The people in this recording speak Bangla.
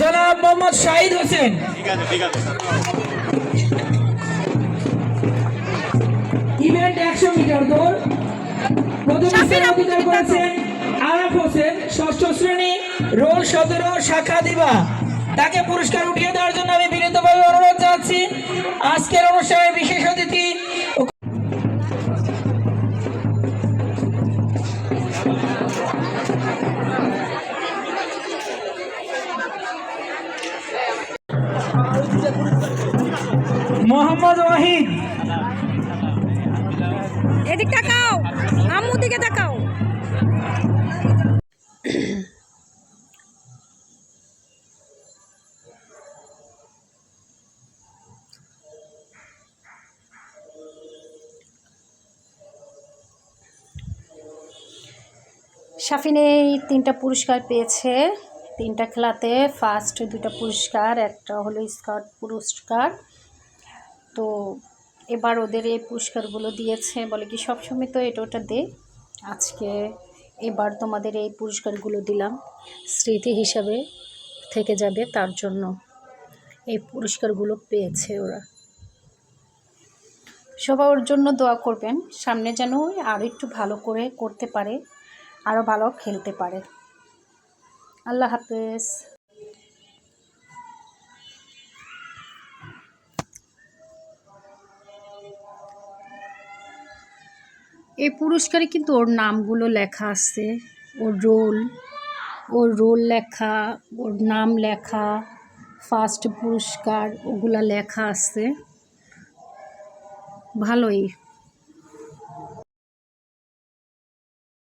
জনাব মোহাম্মদ শাহিদ হোসেন। ঠিক আছে ঠিক আছে। ইভেন্ট একশো মিটার দৌড়। প্রথম শাফিন স্থান অধিকার করেছেন আরাফ হোসেন ষষ্ঠ শ্রেণি রোল সতেরো শাখা দিবা। তাকে পুরস্কার উঠিয়ে দেওয়ার জন্য আমি বিনীতভাবে অনুরোধ জানাচ্ছি। আজকের অনুষ্ঠানের বিশেষ মোহাম্মদ ওয়াহিদ। এদিক তাকাও আম্মু দিকে তাকাও। সাফিনে এই তিনটা পুরস্কার পেয়েছে। তিনটা খেলাতে ফার্স্ট দুটা পুরস্কার, একটা হলো স্কাউট পুরস্কার। তো এবার ওদের এই পুরস্কারগুলো দিয়েছে বলে কি সবসময় তো এটা ওটা দে। আজকে এবার তোমাদের এই পুরস্কারগুলো দিলাম, স্মৃতি হিসাবে থেকে যাবে তার জন্য। এই পুরস্কারগুলো পেয়েছে ওরা। সবাই ওর জন্য দোয়া করবেন, সামনে যেন আরও একটু ভালো করে করতে পারে আরও ভালো খেলতে পারে। আল্লাহ হাফেজ। এই পুরস্কারে কিন্তু ওর নামগুলো লেখা আছে। ওর রোল ওর রোল লেখা, ওর নাম লেখা ফার্স্ট পুরস্কার, ওগুলা লেখা আছে। ভালোই।